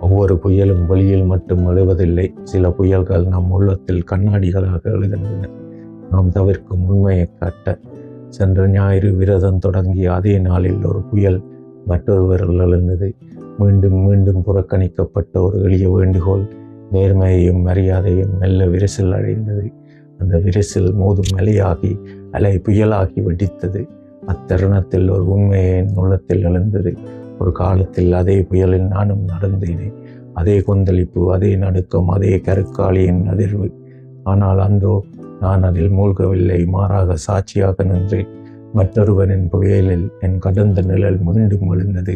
ஒவ்வொரு புயலும் வெளியில் மட்டும் எழுவதில்லை. சில புயல்கள் நம் உள்ளத்தில் கண்ணாடிகளாக எழுகின்றன. நாம் தவிர்க்கும் உண்மையை காட்ட சென்ற ஞாயிறு விரதம் தொடங்கிய அதே நாளில் ஒரு புயல் மற்றொருவர்கள் எழுந்தது. மீண்டும் மீண்டும் புறக்கணிக்கப்பட்ட ஒரு எளிய வேண்டுகோள். நேர்மையையும் மரியாதையும் மெல்ல விரிசல் அடைந்தது அந்த விரிசல் மோதும் மலையாகி அலை புயலாகி வெடித்தது. அத்தருணத்தில் ஒரு உண்மையை உள்ளத்தில் எழுந்தது. ஒரு காலத்தில் அதே புயலில் நானும் நடந்தேனே. அதே கொந்தளிப்பு அதே நடுக்கம் அதே கருக்காளியின் அதிர்வு. ஆனால் அன்றோ நான் அதில் மூழ்கவில்லை மாறாக சாட்சியாக நின்றேன். மற்றொருவனின் புயலில் என் கடந்த நிழல் மீண்டும் எழுந்தது.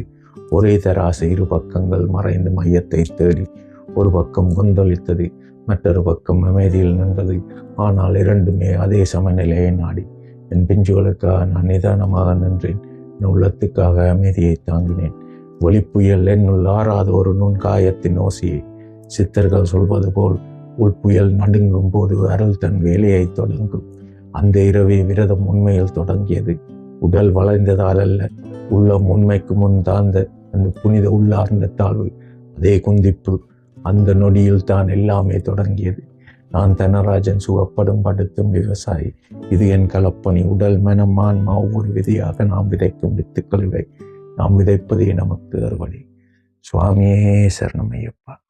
ஒரே தராசு இரு பக்கங்கள் மறைந்து மையத்தை தேடி. ஒரு பக்கம் கொந்தளித்தது மற்றொரு பக்கம் அமைதியில் நின்றது. ஆனால் இரண்டுமே அதே சமநிலையை நாடி. என் பிஞ்சுகளுக்காக நான் நிதானமாக நின்றேன். என் உள்ளத்துக்காக அமைதியை தாங்கினேன். ஒளிப்புயல் என்னுள் ஆறாத ஒரு நுண்காயத்தின் ஓசி சித்தர்கள் சொல்வது போல் உள்புயல் நடுங்கும் போது அருள் தன் வேலையை தொடங்கும். அந்த இரவே விரதம் உண்மையில் தொடங்கியது. உடல் வளைந்ததால் அல்ல உள்ளம் உண்மைக்கு முன் தாழ்ந்த அந்த புனித உள்ளார்ந்த தாழ்வு. அதே குந்திப்பு அந்த நொடியில் தான் எல்லாமே தொடங்கியது. நான் தனராஜன் சுகப்படும் படுத்தும் விவசாயி. இது என் கலப்பணி. உடல் மனம் ஆன்மா ஒவ்வொரு விதியாக நாம் விதைக்கும் வித்துக்கள் இவை. நாம் விதைப்பதே நமக்கு அறுவடை. சுவாமியே சரணமையப்பா.